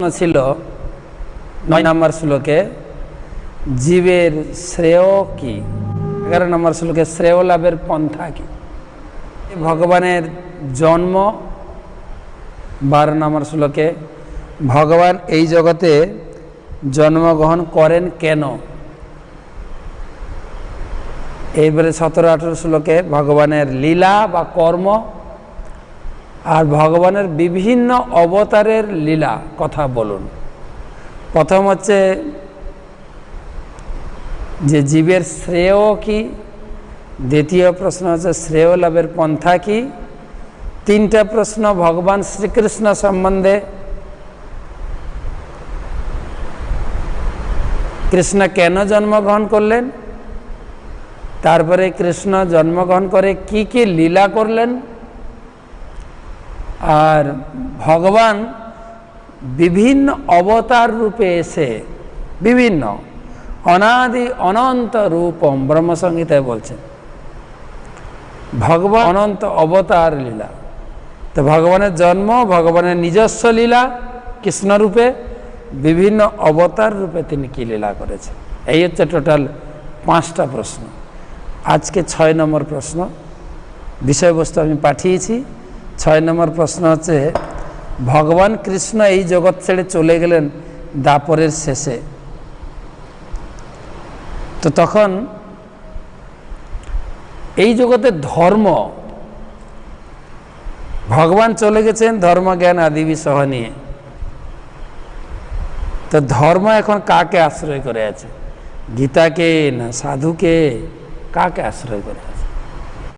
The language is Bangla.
ছিল, নয় নম্বর শ্লোকে, জীবের শ্রেয় কি? এগারো নম্বর শ্লোকে, শ্রেয় লাভের পন্থা কি? ভগবানের জন্ম। বারো নম্বর শ্লোকে, ভগবান এই জগতে জন্মগ্রহণ করেন কেন? এইবারে সতেরো আঠেরো শ্লোকে ভগবানের লীলা বা কর্ম আর ভগবানের বিভিন্ন অবতারের লীলা কথা বলুন। প্রথম হচ্ছে যে জীবের শ্রেয় কি? দ্বিতীয় প্রশ্ন হচ্ছে শ্রেয় লাভের পন্থা কি? তিনটা প্রশ্ন ভগবান শ্রীকৃষ্ণ সম্বন্ধে। কৃষ্ণ কেন জন্মগ্রহণ করলেন? তারপরে কৃষ্ণ জন্মগ্রহণ করে কি কি লীলা করলেন? আর ভগবান বিভিন্ন অবতার রূপে এসে বিভিন্ন অনাদি অনন্ত রূপম ব্রহ্মসংহিতায় বলছেন। ভগবান অনন্ত অবতার লীলা। তো ভগবানের জন্ম ভগবানের নিজস্ব লীলা কৃষ্ণরূপে বিভিন্ন অবতার রূপে তিনি কি লীলা করেছেন? এই হচ্ছে টোটাল পাঁচটা প্রশ্ন। আজকে ছয় নম্বর প্রশ্ন। বিষয়বস্তু আমি পাঠিয়েছি। ছয় নম্বর প্রশ্ন হচ্ছে, ভগবান কৃষ্ণ এই জগৎ ছেড়ে চলে গেলেন দাপরের শেষে। তো তখন এই জগতে ধর্ম, ভগবান চলে গেছেন ধর্মজ্ঞান আদি বিষয় নিয়ে। তো ধর্ম এখন কাকে আশ্রয় করে আছে? গীতাকে না সাধুকে? কাকে আশ্রয় করে আছে?